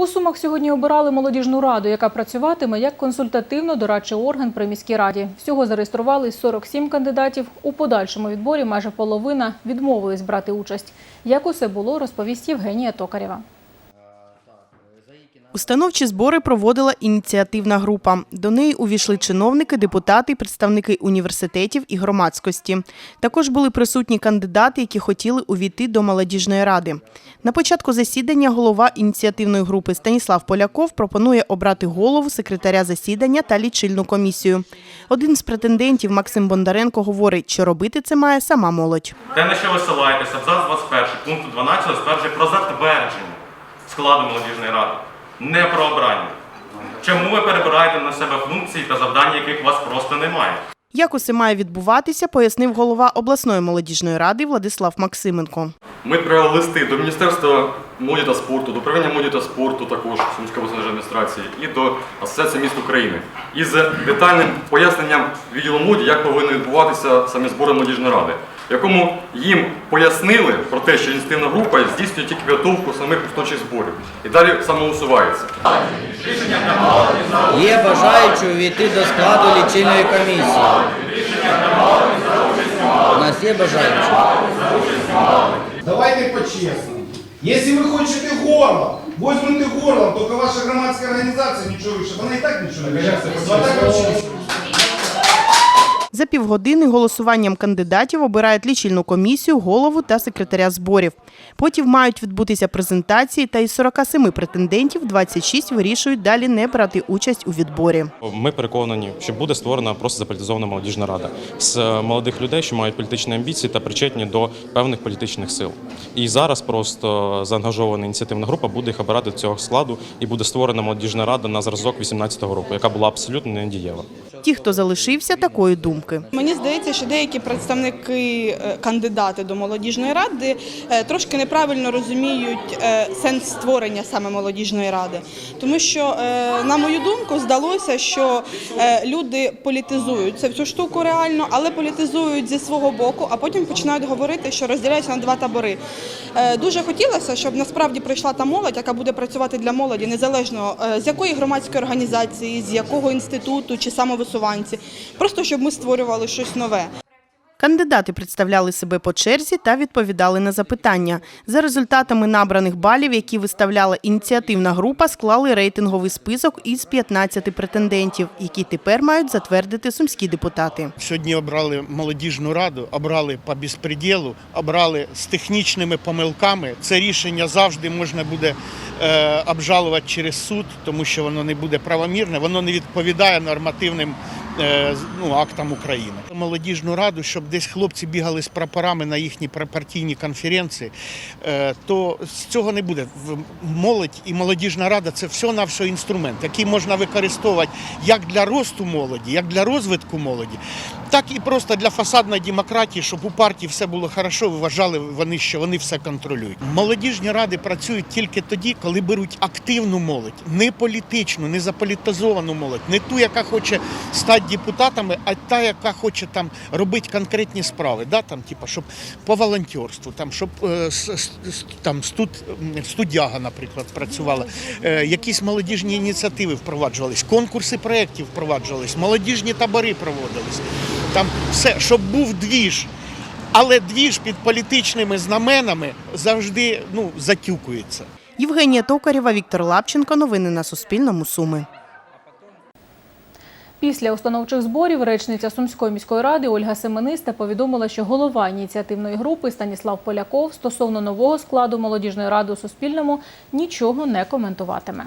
У Сумах сьогодні обирали молодіжну раду, яка працюватиме як консультативно-дорадчий орган при міській раді. Всього зареєстрували 47 кандидатів. У подальшому відборі майже половина відмовились брати участь. Як усе було, розповість Євгенія Токарєва. Установчі збори проводила ініціативна група. До неї увійшли чиновники, депутати, представники університетів і громадськості. Також були присутні кандидати, які хотіли увійти до молодіжної ради. На початку засідання голова ініціативної групи Станіслав Поляков пропонує обрати голову, секретаря засідання та лічильну комісію. Один з претендентів Максим Бондаренко говорить, що робити це має сама молодь. Те, на що ви ссилаєтеся, абзац 21 пункту 12 стверджує про затвердження складу молодіжної ради, не про обрання. Чому ви перебираєте на себе функції та завдання, яких у вас просто немає? Як усе має відбуватися, пояснив голова обласної молодіжної ради Владислав Максименко. Ми відправили листи до Міністерства молоді та спорту, до управління молоді та спорту також Сумської обласної адміністрації і до Асоціації міст України із детальним поясненням відділу молоді, як повинні відбуватися самі збори молодіжної ради, в якому їм пояснили про те, що ініціативна група здійснює тільки підготовку самих установчих зборів і далі самоусувається. Є бажаючі увійти до складу лічильної комісії. У нас є бажаючі. Давайте по-честному. Если вы хотите горло, возьмите горлом, только ваша громадская организация ничего выше. Она и так ничего не решает. За півгодини голосуванням кандидатів обирають лічильну комісію, голову та секретаря зборів. Потім мають відбутися презентації, та із 47 претендентів 26 вирішують далі не брати участь у відборі. Ми переконані, що буде створена просто заполітизована молодіжна рада з е, молодих людей, що мають політичні амбіції та причетні до певних політичних сил. І зараз просто заангажована ініціативна група буде їх обирати до цього складу, і буде створена молодіжна рада на зразок 18-го року, яка була абсолютно недієва. Ті, хто залишився, такої думки. Мені здається, що деякі представники е, кандидати до молодіжної ради е, трошки неправильно розуміють е, сенс створення саме молодіжної ради, тому що, на мою думку, здалося, що люди політизують всю штуку реально, але політизують зі свого боку, а потім починають говорити, що розділяються на два табори. Е, Дуже хотілося, щоб насправді прийшла та молодь, яка буде працювати для молоді, незалежно е, з якої громадської організації, з якого інституту чи самовисуванці, просто щоб ми створювали щось нове. Кандидати представляли себе по черзі та відповідали на запитання. За результатами набраних балів, які виставляла ініціативна група, склали рейтинговий список із 15 претендентів, які тепер мають затвердити сумські депутати. Сьогодні обрали молодіжну раду, обрали по безпреділу, обрали з технічними помилками. Це рішення завжди можна буде е, обжалувати через суд, тому що воно не буде правомірне, воно не відповідає нормативним ну, актам України. Молодіжну раду, щоб десь хлопці бігали з прапорами на їхні партійні конференції, е, то з цього не буде. Молодь і молодіжна рада це все на все інструмент, який можна використовувати як для росту молоді, як для розвитку молоді, так і просто для фасадної демократії, щоб у партії все було хорошо, вважали вони, що вони все контролюють. Молодіжні ради працюють тільки тоді, коли беруть активну молодь, не політичну, не заполітизовану молодь, не ту, яка хоче стати депутатами, а та, яка хоче там робити конкретні справи, да, там, типу, щоб по волонтерству, там, щоб е, там, студ, студяга, наприклад, працювала, е, якісь молодіжні ініціативи впроваджувались, конкурси проєктів впроваджувались, молодіжні табори проводились. Там все, щоб був двіж. Але двіж під політичними знаменами завжди ну, затюкується. Євгенія Токарєва, Віктор Лапченко. Новини на Суспільному. Суми. Після установчих зборів речниця Сумської міської ради Ольга Семениста повідомила, що голова ініціативної групи Станіслав Поляков стосовно нового складу молодіжної ради у Суспільному нічого не коментуватиме.